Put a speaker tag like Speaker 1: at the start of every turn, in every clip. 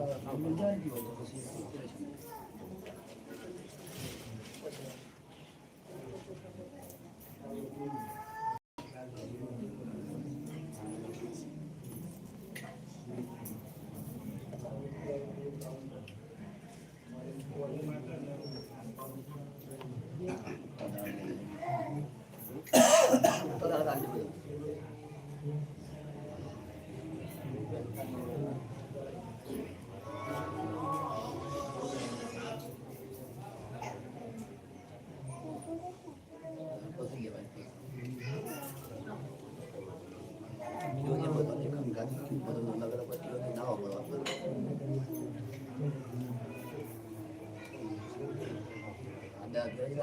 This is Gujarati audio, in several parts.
Speaker 1: 咳咳。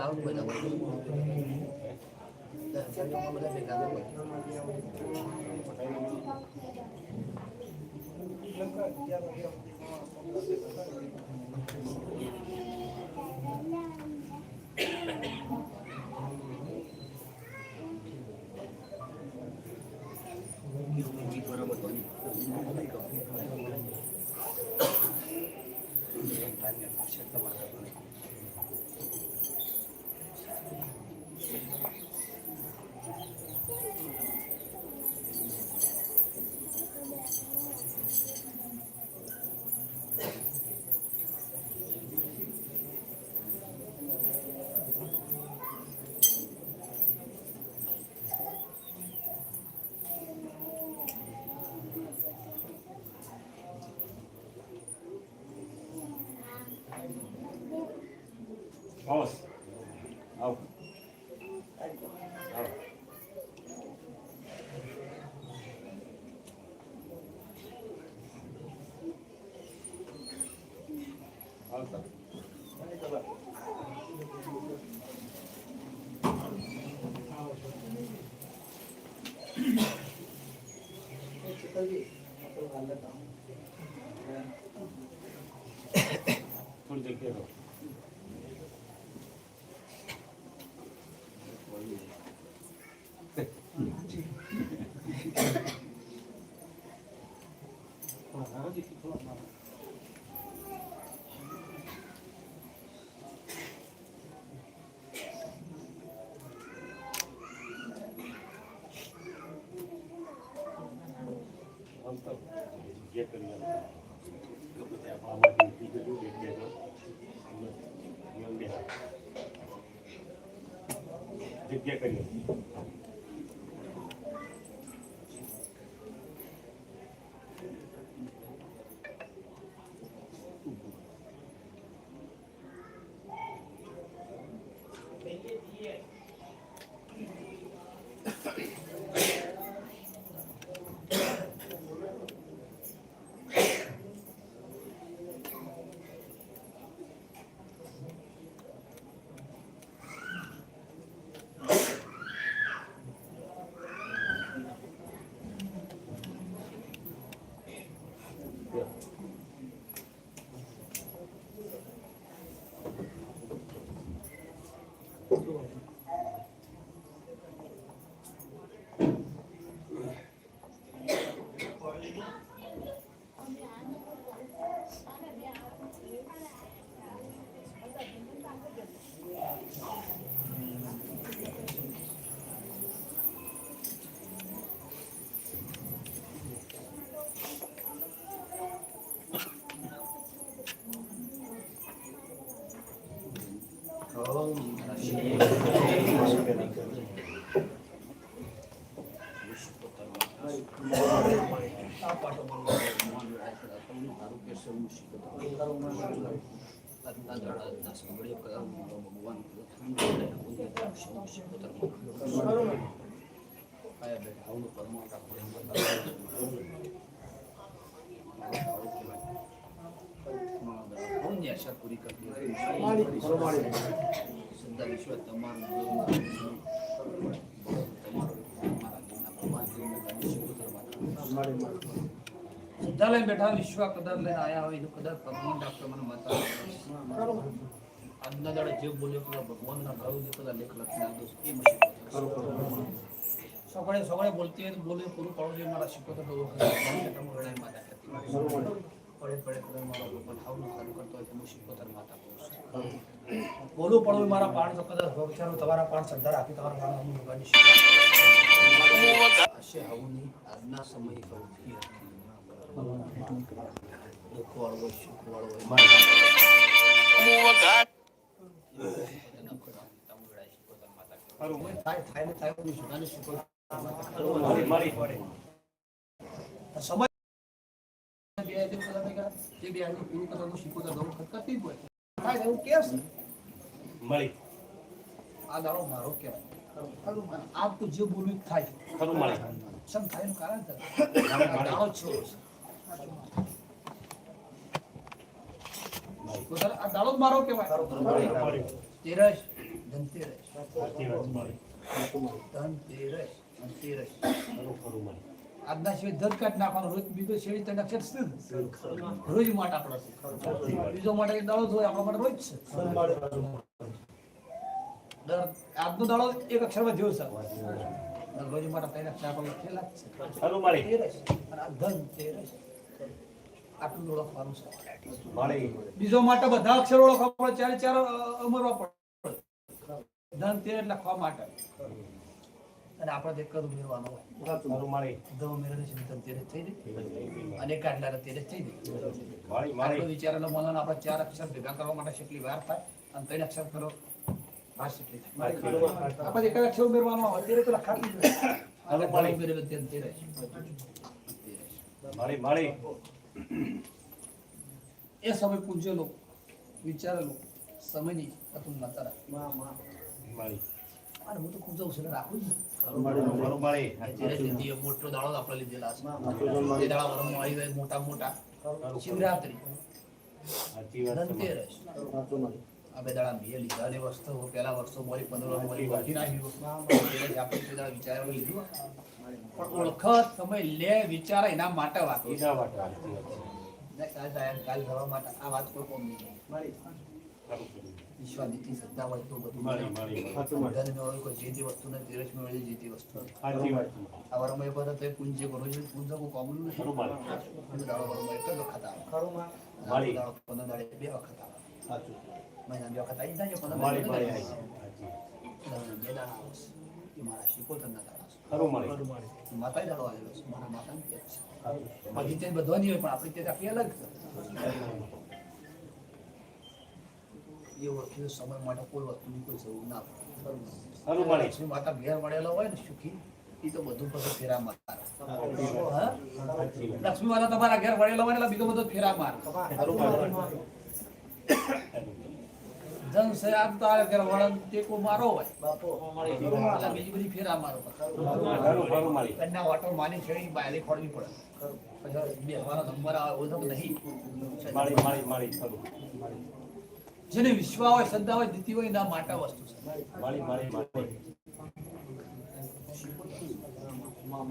Speaker 1: આવું બધા બધા ભેગા હોય
Speaker 2: Vamos. આવો. આવો. આવતા. થોડી જગ્યા જગ્યા કરી. જગ્યા કરી આપતા. પૂરી કરી સદા વિશ્વ તમારું શ્રદ્ધા બેઠા વિશ્વ કદર લઈને આયા હોય એનું કદર ભગવાન ડોક્ટર મને માતા આજના દાડે જે બોલ્યો પેલા ભગવાનના ભાવ જે પેલા લેખ લખીને આપજો એ મશીન સગડે સગડે બોલતી હોય તો બોલે પૂરું પાડવું જોઈએ. મારા શીખો તો બહુ માતા. પડે પડે પડે મારા ભગવાન હાવનું સારું કરતો હોય તો હું શીખોતર માતા કહું બોલું પડવું મારા પાણ તો કદાચ ભવિષ્યનું તમારા પાણ શ્રદ્ધા આપી તમારા પાણ હું ભગવાનની હશે આવું નહીં આજના સમયે સૌથી દુઃખ વાળો હોય સુખ વાળો
Speaker 3: મળી
Speaker 2: આ દાડો મારો કહેવાય આપ તો જે બોલ્યું થાય સમ થાય કારણ થાય છે? આ દાડો મારો કહેવાય. તેરસ ધનતેરસ ધનતેરસ ધનતેરસ. આજના સિવાય ધન કાઢ નાખવાનો રોજ બીજો શેરી ત્રણ અક્ષર સ્થિર રોજ માટે આપણો છે. બીજો માટે દાડો જ હોય આપણા માટે રોજ છે. આજનો દાડો એક અક્ષરમાં જેવો છે. રોજ માટે તૈયાર અક્ષર આપણે લખેલા છે
Speaker 3: ખરું મળી
Speaker 2: તેરસ અને આ ધન તેરસ આટલું ઓળખવાનું છે. બીજો માટે બધા અક્ષર ઓળખવા પડે ચારે ચાર અમરવા પડે. ધન તેર લખવા માટે. અને આપણે એક જ ઉમેરવાનો અને કાઢલા તેર થઈ જાય વિચારેલો મનન આપણે ચાર અક્ષર ભેગા કરવા માટે કેટલી વાર થાય અને ત્રણ અક્ષર કરો આપણે એક અક્ષર ઉમેરવાનો હોય તો લખાતી.
Speaker 3: મળી મળી
Speaker 2: એ સમય પૂજ્યેલો વિચારેલો સમયની અતુલના તરફ
Speaker 3: મળી.
Speaker 2: અને હું તો ખૂબ જવું છે રાખું ધીરે મોટો દાડો આપણે લીધેલા છે. એ દાડા વરમાં આવી જાય મોટા મોટા શિવરાત્રી.
Speaker 3: છે
Speaker 2: ધનતેરસ. બે દાડા મેં લીધા ને વસ્તુ પેલા વર્ષો મારી પંદર મારી મોરી નાખ્યું આપણે દાડા વિચારેલું લીધું. પણ ઓળખત તમે લે વિચારે એના માટે વાત
Speaker 3: એના માટે વાત
Speaker 2: કાલ જાય માટે આ વાત કોઈ કોમ નહીં.
Speaker 3: ખરું ખરું
Speaker 2: શ્રદ્ધા હોય તો બધું
Speaker 3: મળી.
Speaker 2: મળે.
Speaker 3: મળી.
Speaker 2: બધાને મેળવ્યું કોઈ જે તે વસ્તુને તેરસ મેળવી જે તે વસ્તુ
Speaker 3: સાચી વાત છે.
Speaker 2: આ વરમાં એ જે કરો છો પુંજ કોઈ કોમનું નથી.
Speaker 3: ખરું મળી
Speaker 2: અને દાડો વરમાં એક જ વખત આવે
Speaker 3: મળી.
Speaker 2: પંદર દાડે બે વખત આવે.
Speaker 3: સાચું.
Speaker 2: જાય છે, પંદર
Speaker 3: મળી
Speaker 2: દાડે
Speaker 3: મળી
Speaker 2: આવી
Speaker 3: સાચી
Speaker 2: જાય. દાડાના બે દાડા આવે છે. એ મારા છે.
Speaker 3: ખરું મળી
Speaker 2: માતાએ દાડો આવેલો છે મારા છે બધી તે બધો નહીં હોય પણ આપણી તે આખી અલગ એ ઓળખીનો સમય માટે કોઈ વસ્તુની કોઈ જરૂર ના પડે માતા ઘેર મળેલો હોય ને સુખી એ તો બધું પછી ફેરા મારે લક્ષ્મી માતા તમારા ઘેર વળેલો હોય ને એટલે બીજો બધો ફેરા મારે ધન છે આ તારે ઘેર વળન ટેકો મારો હોય. એટલે બીજી બધી ફેરા મારો કન્યા વાટો માની છેડી બાયલી ખોડવી પડે. પછી બેસવાનો નંબર આવે ઓળખ નહીં.
Speaker 3: મારી મારી મારી ખરું.
Speaker 2: જેને વિશ્વા હોય શ્રદ્ધા હોય દીતી હોય એના માટે વસ્તુ છે.
Speaker 3: મારી મારી મારી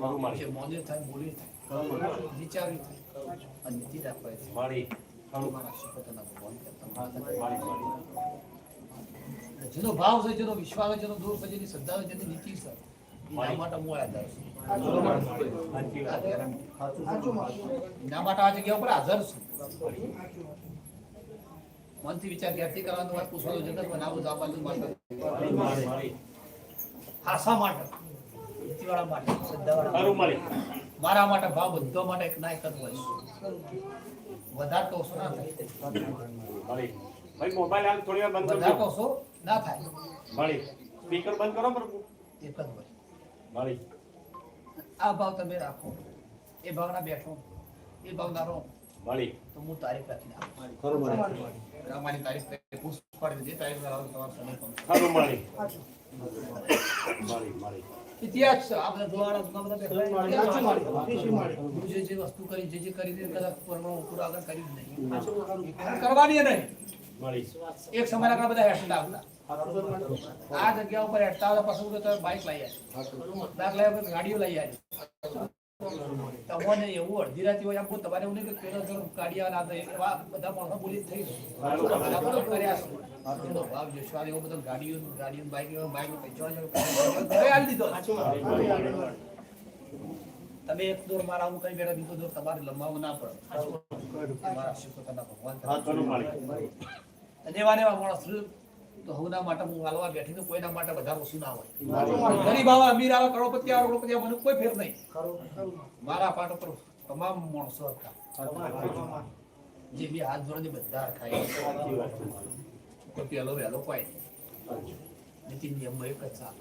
Speaker 3: ખરું મારી.
Speaker 2: જે થાય બોલી થાય. વિચારી થાય. અને નીતિ રાખવાય છે.
Speaker 3: મળી ખરું.
Speaker 2: મારા શિકોતરના ભગવાન જેનો ભાવ છે જેનો વિશ્વાસ છે જેનો દોર છે જેની શ્રદ્ધા છે જેની નીતિ છે એના માટે હું આધાર છું. એના માટે આ જગ્યા ઉપર હાજર છું. મનથી વિચાર ક્યારથી કરવાનો વાત પૂછવાનું જગત બનાવું જવા આપવાનું માટે આશા માટે? નીતિવાળા માટે શ્રદ્ધાવાળા મારા માટે ભાવ બધા માટે એક ના એક જ હોય. વધારે તો ના થાય.
Speaker 3: મળી. ભાઈ મોબાઈલ હાલ થોડી વાર બંધ
Speaker 2: વધારે તો ના થાય.
Speaker 3: મળી. સ્પીકર બંધ કરો પ્રભુ
Speaker 2: એક જ હોય.
Speaker 3: મળી.
Speaker 2: આ ભાવ તમે રાખો. એ ભાવના બેઠો. એ ભાવના રો
Speaker 3: મળી.
Speaker 2: તો હું તારીખ આપું અમારી તારીખ પૂછ પાડી દે તારીખ તમારો સમય પણ
Speaker 3: ખરું મળી. મળી મળી.
Speaker 2: ઇતિહાસ આપણે. જે જે વસ્તુ કરી જે જે કરી કદાચ પરમાણુ પૂરો આગળ કર્યું જ નહીં. કરવાની નહીં એક સમય ઘણા બધા હેઠળ આવતા આ જગ્યા ઉપર હેઠતા પછી તો બાઇક લઈ આવી બાઇક લઈ ગાડીઓ લઈ આવી તમને એવું અડધી રાતે હોય આમ તમારે એવું નહીં કે પેલો જો કાઢ્યા ના થાય. બધા માણસો બોલી થઈ. બધા કર્યા છે. ભાવ એવો બધો ગાડીઓ ગાડીઓ દીધો. તમે એક દોર મારા હું કઈ બેઠા બીજો દોર તમારે લંબાવવો ના પડે. તમારા ભગવાન અને એવા ને એવા માણસ હવના માટે હું હાલવા બેઠી તો કોઈના માટે વધારે ઓછું ના હોય. ગરીબ આવા અમીર આવા કરોડપતિ આવા કરોડપતિ આવા મને કોઈ ફેર નહીં. મારા પાટ ઉપર તમામ માણસો હતા. જે બી હાથ જોડે બધા ખાય. કોઈ પેલો વહેલો કોઈ નહીં. નીતિ નિયમમાં એક જ ચાલે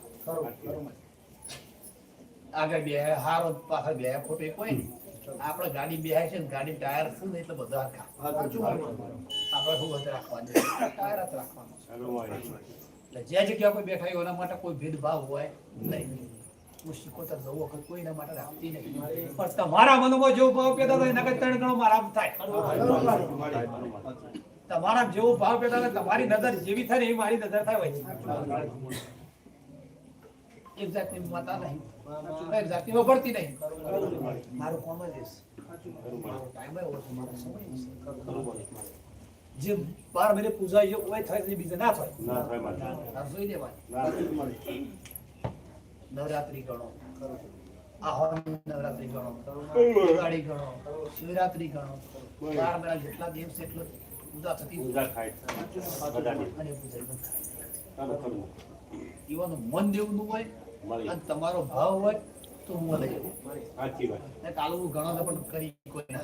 Speaker 2: આગળ બે હારો પાછળ બે ખોટે કોઈ નહીં. આપણે ગાડી બેહાય છે ને ગાડી ટાયર ને એટલે બધા ખા. આપણે શું બધે રાખવાનું? ટાયર રાખવાનું. એટલે જે જગ્યા કોઈ બેઠા હોય એના માટે કોઈ ભેદભાવ હોય નહીં. હું શીખોતર જવું વખત કોઈના માટે રાખતી નહીં. પણ તમારા મનમાં જેવો ભાવ પેદા થાય એના ત્રણ ગણો મારા થાય. તમારા જેવો ભાવ પેદા થાય તમારી નજર જેવી થાય ને એવી મારી નજર થાય હોય એક જાતની માતા નહીં. એક જાતની વગડતી નહીં. મારું કોમ જ ટાઈમ સમય. જે બાર મહિને પૂજા હોય થાય ને બીજે ના થાય.
Speaker 3: ના થાય મારી.
Speaker 2: જોઈ
Speaker 3: દેવાની
Speaker 2: નવરાત્રી ગણો આહોમ નવરાત્રી ગણો દિવાળી ગણો શિવરાત્રી ગણો બાર મહિના જેટલા દિવસ એટલો પૂજા થતી
Speaker 3: પૂજા થાય.
Speaker 2: અને પૂજા ન થાય
Speaker 3: ચાલો ખરું.
Speaker 2: એવાનું મન દેવનું હોય અને તમારો ભાવ હોય તો હું લઈ
Speaker 3: સાચી વાત.
Speaker 2: ને કાલું ઘણો પણ કરી કોઈ ના.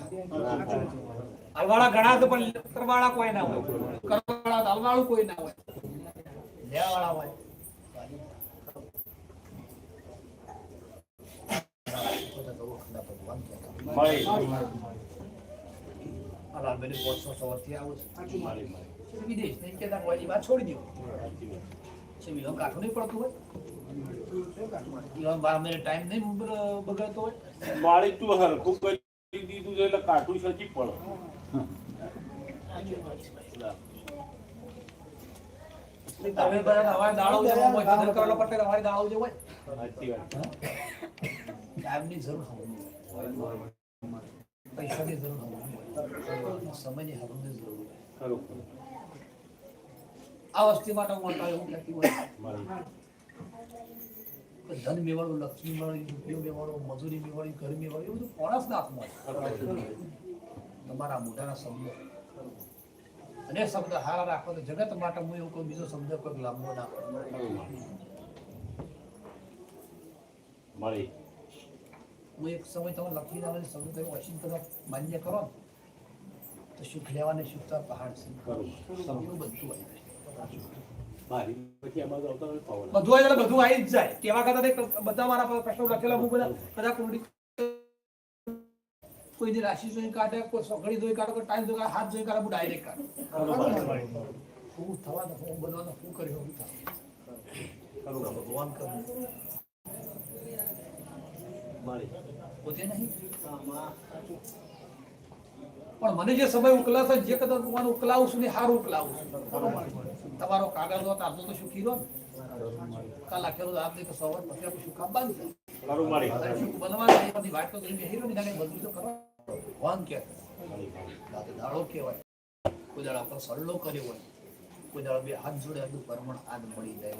Speaker 3: ના
Speaker 2: અલવાળા ઘણા તો પણ કરવાળા કોઈ ના હોય. કરવાળા તો અલવાળું કોઈ ના હોય. લેવાળા હોય. છે. છોડી દો. છે કાઠું નહીં પડતું હોય? ટાઈમ નહીં બગડતો હોય?
Speaker 3: માળી તું હરખું કરી દીધું એટલે કાઠું સચી પડે.
Speaker 2: તમે બધા નવા દાડો જેવો હોય કદર કરેલો પટ્ટે તમારી દાડો જેવો હોય
Speaker 3: સાચી વાત.
Speaker 2: ટાઈમની જરૂર હોય પૈસાની જરૂર હોય સમયની હરોળની જરૂર હોય.
Speaker 3: ખરું.
Speaker 2: આ વસ્તી માટે એવું હોય. ધન મેળવું લક્ષ્મી મેળવી રૂપિયો મેળવો મજૂરી મેળવી ઘર મેળવી એવું બધું કોણસ ના હાથમાં હોય. તમારા મોઢાના શબ્દો. અને શબ્દ હારા રાખો તો જગત માટે હું એવું કોઈ બીજો શબ્દ કોઈ લાંબો ના
Speaker 3: મારી
Speaker 2: હું એક સમય તમે લખી આવેલી શબ્દ તમે વસીમ તમે માન્ય કરો તો સુખ લેવાને સુખતા પહાડ છે. સમજવું બધું આવી
Speaker 3: મારી
Speaker 2: બધું આવી બધું આવી જ જાય. કેવા કરતા બધા મારા પ્રશ્નો લખેલા હું બધા બધા કુંડી કોઈની રાશિ જોઈ કાઢે કોઈ સોગડી જોઈ કાઢે કોઈ ટાઈમ જોઈ કાઢે હાથ જોઈ કાઢે હું ડાયરેક્ટ કાઢે હું થવાનું હું બનવાનું હું કર્યું હું થાય ભગવાન
Speaker 3: કરે.
Speaker 2: પોતે નહીં? પણ મને જે સમય ઉકલાશે જે કદાચ હું ઉકલાવું છું ને સારું ઉકલાવું છું. તમારો કાગળ દો તારતો તો સુખી રહો ને કાલ લખેલું આપ દે તો સવાર પછી આપણે શું કામ બાંધી બનવા વાત તો તમે હીરો ની કાંઈ બધું તો કરો. ભગવાન કહેવાય દાડો કહેવાય કોઈ દાડા પર સરળો કર્યો હોય કોઈ દાડા બે હાથ જોડે હજુ પરમણ આદ મળી જાય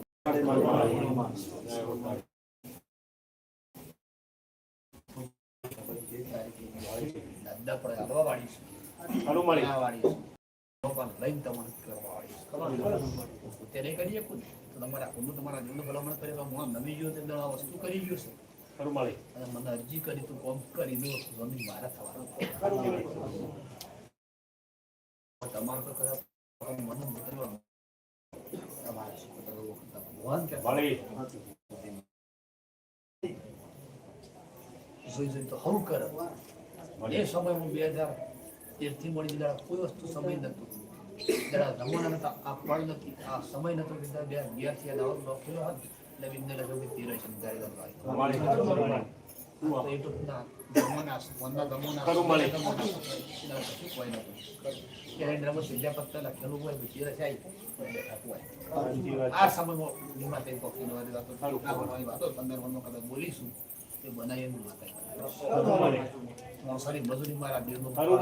Speaker 2: તમારા જીવન ભલામણ કરે તો હું નવી ગયો તે વસ્તુ કરી ગયો છે
Speaker 3: ખરું
Speaker 2: મળે. મને અરજી કરી તું કોમ કરી દો. જમીન મારા થવાનો તમારો તો કદાચ મને મોકલવાનું તમારે શું કરવું? ભગવાન કે
Speaker 3: મારી
Speaker 2: જોઈ જોઈ તો હવું કરે. એ સમય હું બે હજાર તેર મળી જરા કોઈ વસ્તુ સમય નતું જરા નતા આ પળ નથી આ સમય નતો બીજા બે બેથી દાડો લખેલો હતો. તો. કેલેન્ડરમાં લખેલું હોય પછી રચાય આ સમયમાં નિમાતે પક્ષીની વાતો પંદર વર્ષમાં કદાચ બોલીશું એ બનાવી મોસારી મજૂરી મારા દેવનું
Speaker 3: ખરું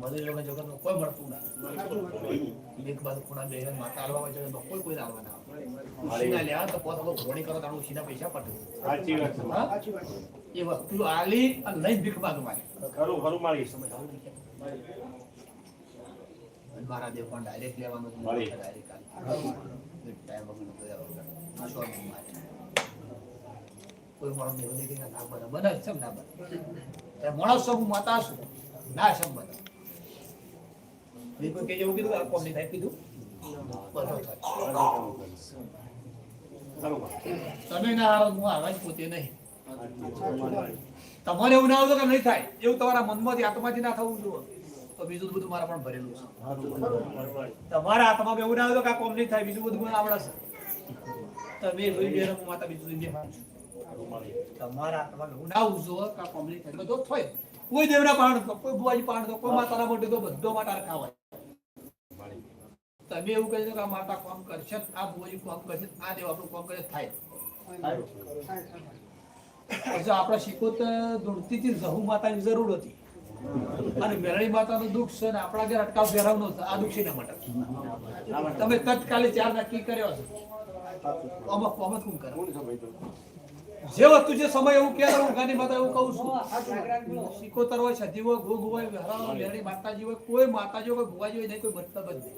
Speaker 2: મજૂરી કોઈ મળતું નથી એક બાજુ ખૂણા બે માતા હાલવા હોય જગતમાં કોઈ કોઈ આવવા ના આવે ઉશીના લેવા તો પોત ઘોડી કરો તાણું ઉશીના પૈસા
Speaker 3: સાચી વાત?
Speaker 2: એ વસ્તુ આલી અને લઈને ભીખ માંગવાની
Speaker 3: ખરું ખરું મળી
Speaker 2: મારા દેવ પણ ડાયરેક્ટ લેવાનું ડાયરેક્ટ ટાઈમ વગર કોઈ મારો. દેવ ના બને. બને જ ના બને. માણસ સૌ હું માતા છું. ના સમ બને. કે એવું કીધું? આ કોમ નહીં થાય કીધું?
Speaker 3: ખરું
Speaker 2: તમે ના હારો હું હારવા જ પોતે નહીં તમારે એવું ના આવતો કે નહીં થાય. એવું તમારા મનમાંથી, આત્માથી ના થવું જોઈએ તો બીજું બધું મારા પણ ભરેલું છે. તમારા આત્મા એવું ના આવતો કે આ કોમ નહીં થાય. બીજું બધું આવડે છે. તમે જોઈ બે રમ માતા બીજું જોઈ તમારા આત્મા એવું ના આવવું જોઈએ કે આ કોમ નહીં થાય. બધો થાય કોઈ દેવના પાણ કોઈ બુવાજી પાણ કોઈ માતાના મોઢે તો બધો માટે હોય
Speaker 3: મળી
Speaker 2: તમે એવું કહી દો કે આ માતા કોમ કરશે આ બુવાજી કોમ કરશે આ દેવ આપણું કોમ કરે થાય. જો આપણે શીખોતર તો હતી જહુ માતાની જરૂર હતી. અને મેરળી માતાનું દુઃખ છે ને આપણા ઘેર અટકાવ પહેરાવનો છે આ દુઃખ છે ના માટે? તમે તત્કાલે ચાર નક્કી કર્યો છે અમુક કોમ કોણ કરે જે વસ્તુ જે સમય એવું કહે હું ગાંધી માતા એવું કહું છું. શીખોતર હોય સધી હોય ગોગ હોય હરાવો હોય માતાજી હોય કોઈ માતાજી હોય કોઈ ભુવાજી હોય નહીં કોઈ મતલબ જ નહીં.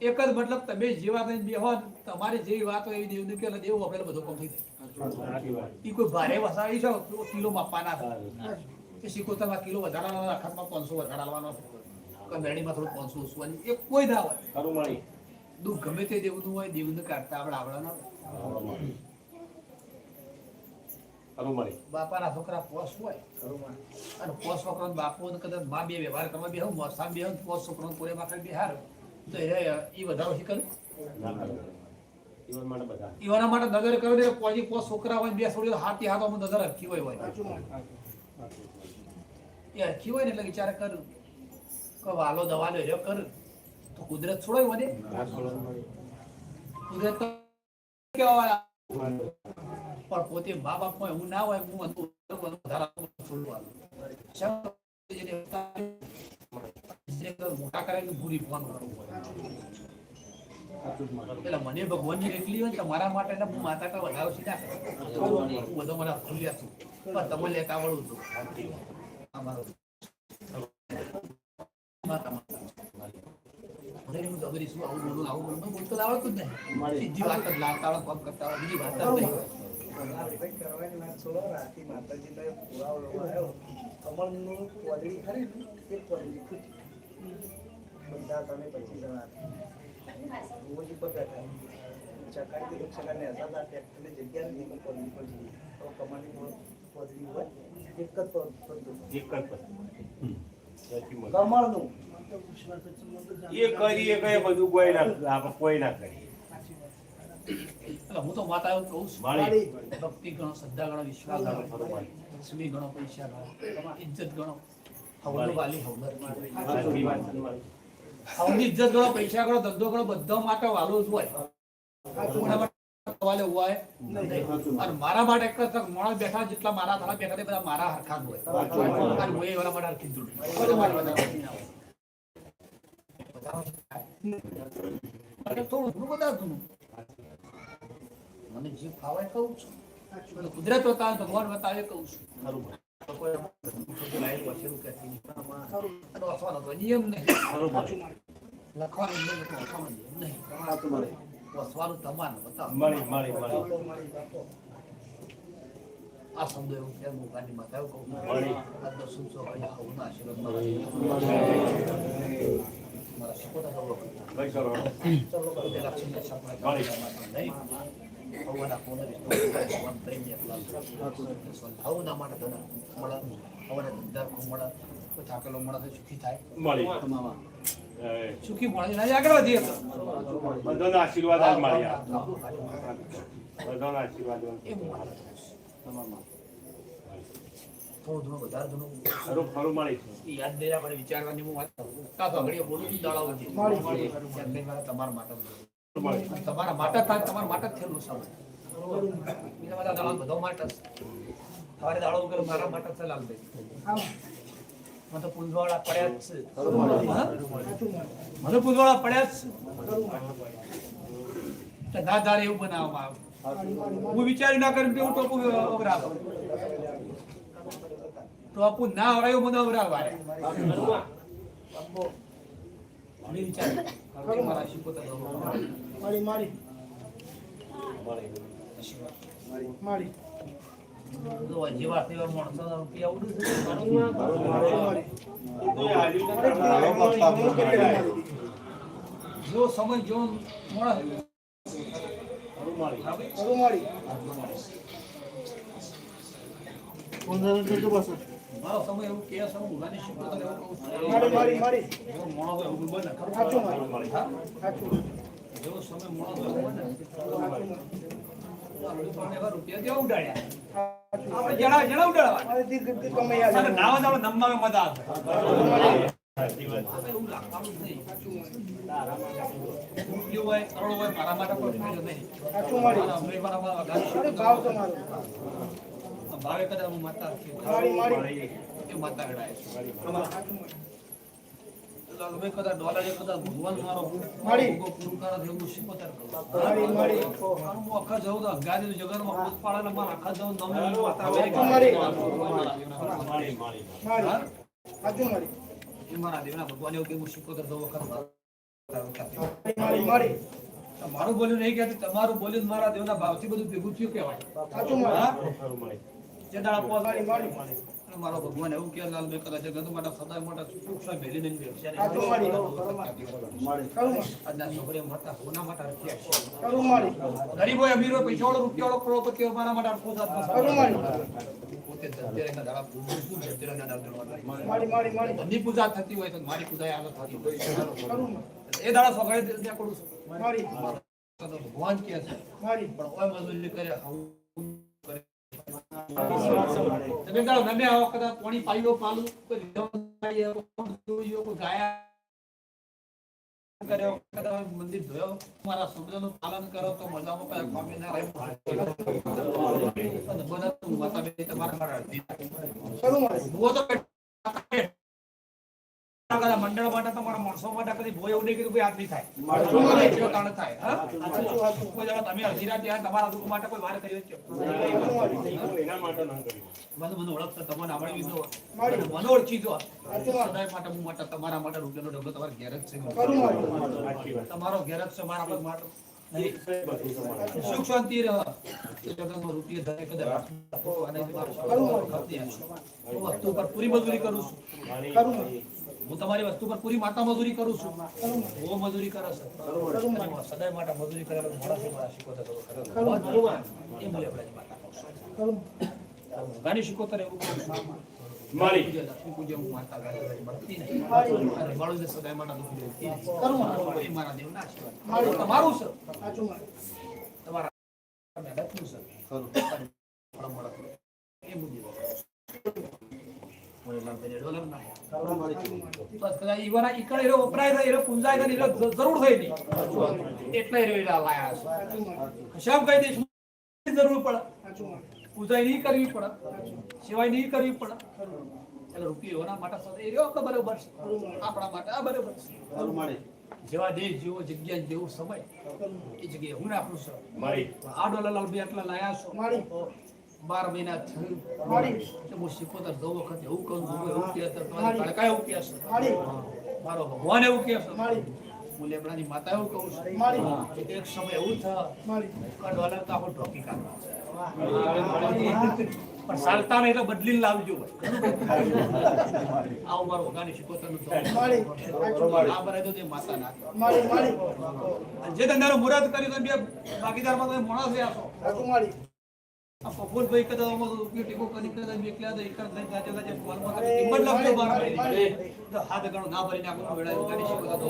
Speaker 2: એક જ મતલબ તમે જે વાત બેહો ને, તમારી જે વાત હોય એવી દેવનું કે દેવું આપણે બધો કામ થઈ જાય. એ કોઈ ભારે વસાવી છે તો કિલો માપવાના થાય કે સિકોતરમાં કિલો વધારાનો અખાતમાં પાંચસો વધારાવાનો છે. કે થોડું પાંચસો ઓછું એ કોઈ ના હોય. દુઃખ ગમે તે દેવનું હોય દેવનું કાઢતા આપણે આવડવાના
Speaker 3: ખરું મળી
Speaker 2: બાપાના છોકરા પોસ હોય અને પોસ છોકરાનો બાપો કદાચમાં બે વ્યવહાર કરવા બે હું મોસામ બે હું પોસ છોકરાનો કોરે માથે બિહાર તો એ ઈ વધારો શીખર
Speaker 3: ના ખરું જીવન માટે બધા.
Speaker 2: ઈવાના માટે નજર કરે ને કોઈ પોસ છોકરા હોય બે છોડીઓ હાથી હાથોમાં નજર હરખી હોય હોય. એ હરખી હોય ને એટલે વિચાર કર. કે વાલો દવાનો કર. તો કુદરત છોડાય મને કુદરત કેવા પણ પોતે મા બાપ હોય, હું ના હોય હું મોટા કરે ભૂરી ફોન કરવું એટલે મને ભગવાનની એટલી હોય તમારા માટે માતા કા વધારો સીધા હું બધો મને ખુલ્યા છું. પણ તમે લેતા વળું છું. અમારો આવું બોલું આવું બોલું બોલતો આવડતું જ નહીં. સીધી વાત જ લાવતા આવડે કામ કરતા બીજી વાત નહીં.
Speaker 4: કરવાની વાત છોડો રાતી માતાજીને પુરાવો આવ્યો કમળનું. કોદળી ખરી એ ખૂટી બધા તમે પચીસ જણા રોજ ઉપર બેઠા ચકાઈ દીધું ચકા ને હજાર લાખ જગ્યા નથી કોદળી પર તો કમળની કો- હોય એક જ પગ
Speaker 3: એ કરીએ કઈ બધું કોઈ ના કોઈ ના કરીએ.
Speaker 2: એટલે હું તો માતા એવું કહું છું. ભક્તિ ગણો શ્રદ્ધા ગણો વિશ્વાસ ગણો લક્ષ્મી ગણો પૈસા ગણો ઇજ્જત ગણો. હવલો વાલી. હવલર
Speaker 3: મારી.
Speaker 2: હવની ઇજ્જત ગણો પૈસા ગણો ધંધો ગણો બધા માટે વાલો જ હોય. કોના હોય અને મારા માટે એક જ માણસ બેઠા જેટલા મારા થાળા બેઠા તે બધા મારા હરખા જ હોય. અને હું એ માટે હરખી થોડું ઘણું બધા ઘણું. મને જે ફાવે કહું છું. અને કુદરત બતાવે ભગવાન બતાવે કહું છું. આ શબ્દ એવું છે મોગાની માતા કહું
Speaker 3: મળી.
Speaker 2: આ દર્શન સો હોય આશીર્વાદ હવાના કોને રીતો ભગવાન પ્રેમ માટે તને મળે હવાના ધંધા મળે થાકેલો મળે તો સુખી થાય
Speaker 3: મળી એ,
Speaker 2: સુખી મળે એના આગળ વધીએ તો
Speaker 3: બધાના આશીર્વાદ આજ મળ્યા બધાના આશીર્વાદ
Speaker 2: એવું મારે થોડું ઘણું વધારે ઘણું
Speaker 3: ખરું ખરું મળી
Speaker 2: યાદ દે આપણે વિચારવાની હું વાત કરું કાં ઘડીએ બોલું છું દાડા વચ્ચે. તમારા માટે તમારા માટે જ થાય, તમારા માટે જ થયેલું સમય બીજા બધા દાડા બધો માટે જ. સવારે દાડો વગર મારા માટે છે લાલભાઈ મને તો પૂંજવાળા પડ્યા જ છે. જ છે. એવું બનાવવામાં આવે. હું વિચારી ના કરી એવું ટોપું અવરાવ ટોપું ના અવરાયું મને અવરાવ મેં વિચાર્યું રૂપિયા ઉડે છે. જો સમય જો મળે
Speaker 4: કરું મારી
Speaker 2: મારો સમય એવું કે છે હું ગાની શીખોતર એવું કહું. છું.
Speaker 4: મારી મારી. મારી
Speaker 2: જેવો માણસ હોય એવું બને
Speaker 4: સાચું મારી
Speaker 2: હા?
Speaker 4: સાચું.
Speaker 2: જેવો સમય માણસ હોય એવું બને
Speaker 4: મારી
Speaker 2: માટે કોઈ ફાયદો નહીં.
Speaker 4: ભાવ તમારો
Speaker 2: કદા હું માતા એ માતા ગણાય? છે. કદાચ ડોલરે કદાચ ભગવાન મારો પૂરું કરે એવું શીખોતર કરો
Speaker 4: મારી મારી
Speaker 2: હું આખા જઉં તો અગાડી જગતમાં પોત પાડે ને મારા આખા જઉં નમણી માતા
Speaker 4: મારી.
Speaker 3: મારી. મારી
Speaker 4: મારી. મારી.
Speaker 2: મારા. દેવના ભગવાન એવું કેવું શીખોતર જવું વખત
Speaker 4: મારી મારી
Speaker 2: મારું. બોલ્યું નહીં કે તમારું બોલ્યું મારા દેવના ભાવથી બધું ભેગું થયું કહેવાય.
Speaker 4: સાચું મારી.
Speaker 2: હા? જે દાડા પોસ
Speaker 4: મારી
Speaker 2: ભગવાન એવું કે લાલ ભાઈ છે ગંધ માટે સદાય માટે સુખ ભેલી નહીં સોના માટે રખ્યા ગરીબ અમીર હોય પૈસા રૂપિયા કરોડપતિ અમારા માટે
Speaker 4: અડકો
Speaker 2: ધનની પૂજા થતી હોય તો મારી પૂજા આગળ થતી હોય. એ દાડા ત્યાં કરું છું. તો ભગવાન કે છે. પણ ઓય મજૂરી કરે આવું કરે તમે દાડો નમે આવો કદાચ કદાચ મંદિર ધોયો મારા શબ્દનું પાલન કરો તો મજામાં કઈ સ્વામી ના રહે તમારા મંડળ માટે તમારા માણસો માટે કદી ભોય એવું નહીં કીધું કોઈ આદમી થાય. કારણ કોઈ તમે અડધી રાત ત્યાં તમારા દુઃખ માટે કોઈ વાર કર્યો છે?
Speaker 3: એના માટે ના કર્યું.
Speaker 2: મને ઓળખતા તમને આવડી લીધો મને ઓળખી દો સદાય માટે હું માટે તમારા માટે રૂપિયાનો ડબ્બો તમારે ઘેર જ છે. તમારો ઘેર જ છે મારા પર માટે. સુખ શાંતિ રહે. જગતમાં રૂપિયા ધરે કદાચ અને વસ્તુ પર પૂરી મજૂરી કરું છું. હું તમારી વસ્તુ પર પૂરી માતા મજૂરી કરું છું. બહુ મજૂરી કરે છે. સદાય માટે મજૂરી કરે મોડા મારા શીખોતર કરો.
Speaker 4: કરું.
Speaker 2: ભગવાન, એ મૂલ્ય માતા ગાની શીખોતર એવું કરું
Speaker 3: મારી.
Speaker 2: લક્ષ્મી પૂજ્ય હું માતા નહીં.
Speaker 4: મારું.
Speaker 2: સદાય માટે
Speaker 4: મારી.
Speaker 2: દેવના આશીર્વાદ. તમારું
Speaker 4: સર
Speaker 2: તમારા મહેનતનું સર. એ મુજબ. વપરાય છે, એરો પૂંજાય છે, એરો જરૂર થઈ. એટલે એરો લાયા છે.
Speaker 4: સાચું
Speaker 2: કહી દઈશ, જરૂર પડે પૂજા નહીં કરવી પડે સેવાય નહીં કરવી પડે એટલે રૂપિયો માટે સાથે રહ્યો કે બરોબર છે આપણા માટે આ બરોબર છે જેવા દેશ જેવો જગ્યા જેવો સમય એ જગ્યાએ હું રાખું છું
Speaker 3: મારી
Speaker 2: આ ડોલર બે લાયા છો
Speaker 4: મારી
Speaker 2: બાર મહિના થયું. હું સિકોતર દો વખત. એવું કહું છું એવું કહે તમારી એવું કહે છે
Speaker 4: મારો
Speaker 2: ભગવાન એવું કહે છે હું લેબડાની માતા એવું કહું છું. એક સમય એવું થયો. તો આપણે ઢોકી કાઢવા પણ ચાલતા નહીં તો બદલીને લાવજો. આવું મારું. આ બરાબર તો તે માતા ના જે ધંધાનું મુહૂર્ત કર્યું તમે બે ભાગીદારમાં તમે મોણા થયા છો.
Speaker 4: સાચું મારી
Speaker 2: આ પફુલભાઈ કદાચ આમાં રૂપિયો ટેકો કરી કદાચ મેકલ્યા તો એકર લઈને જાતે જાતે ફોનમાં તમે કિંમત લાગજો બાર મહિને. તો હાથ ગણો ના ભરીને આપણું વેળા ઉતારી શકો તો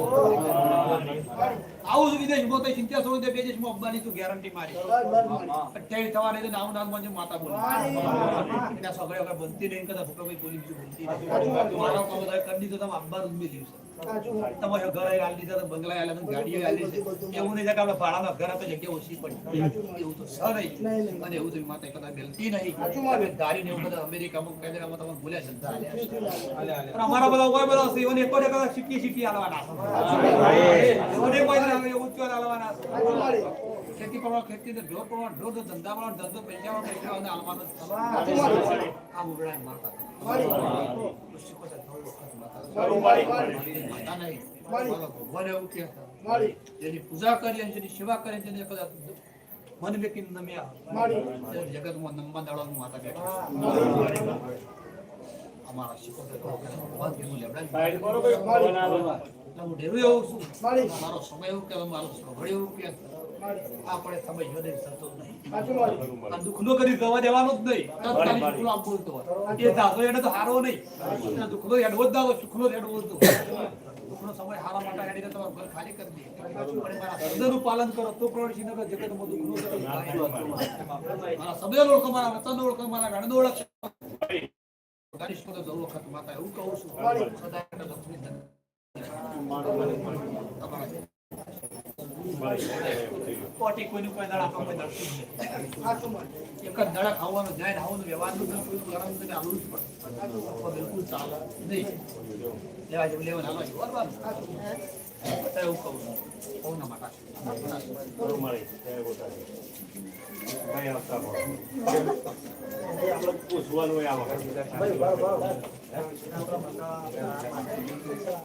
Speaker 2: આવું જ વિદેશમાં તો ચિંતા છોડી દે બે દેશમાં અફઘાની તું ગેરંટી મારી
Speaker 4: બસ બસ મારી
Speaker 2: અઠ્યાવીસ થવા નહીં તો નામ નામમાં જે માતા બોલી એના સગળે વગર તમારે ઘર આલી કદાચ એક શીખી ખેતી કરવા ખેતી ને ઢોર ધંધા કરવા ધંધો પૈસા પૈસા આલવાનો. આ મુગડા માતા ભગવાન એવું પૂજા સેવા કદાચ મન વ્યક્તિ નમ્યા જગતમાં નમવા માતા બેઠા અમારા શિકોતર ભગવાન કેવું હું ડેરું એવું છું. મારો. સમય એવું કે મારો સ્વભાવ એવું કે આપણે સમય જોડે થતો નહીં. દુઃખનો કરી જવા દેવાનો જ નહીં. તાત્કાલિક દુઃખનો બોલતો હોય એ દાસો એને તો હારો નહીં. દુઃખનો એડવો જ દાવો સુખનો જ હેડવો જ દો. દુઃખનો સમય હારા માટે હેડીને તમારું ઘર ખાલી કરી દે. પણ મારા. શબ્દનું પાલન કરો. તો પ્રવૃત્તિ નગર જગતમાં દુઃખનો મારા શબ્દ ઓળખો મારા વચન ઓળખો મારા ગણનો ઓળખો. ગણેશ પદ વખત માતા એવું કહું છું. સદા લક્ષ્મી તમારા પોટી કોઈનું કહું કહું ના
Speaker 3: મળે. આપણે પૂછવાનું હોય આ વખતે.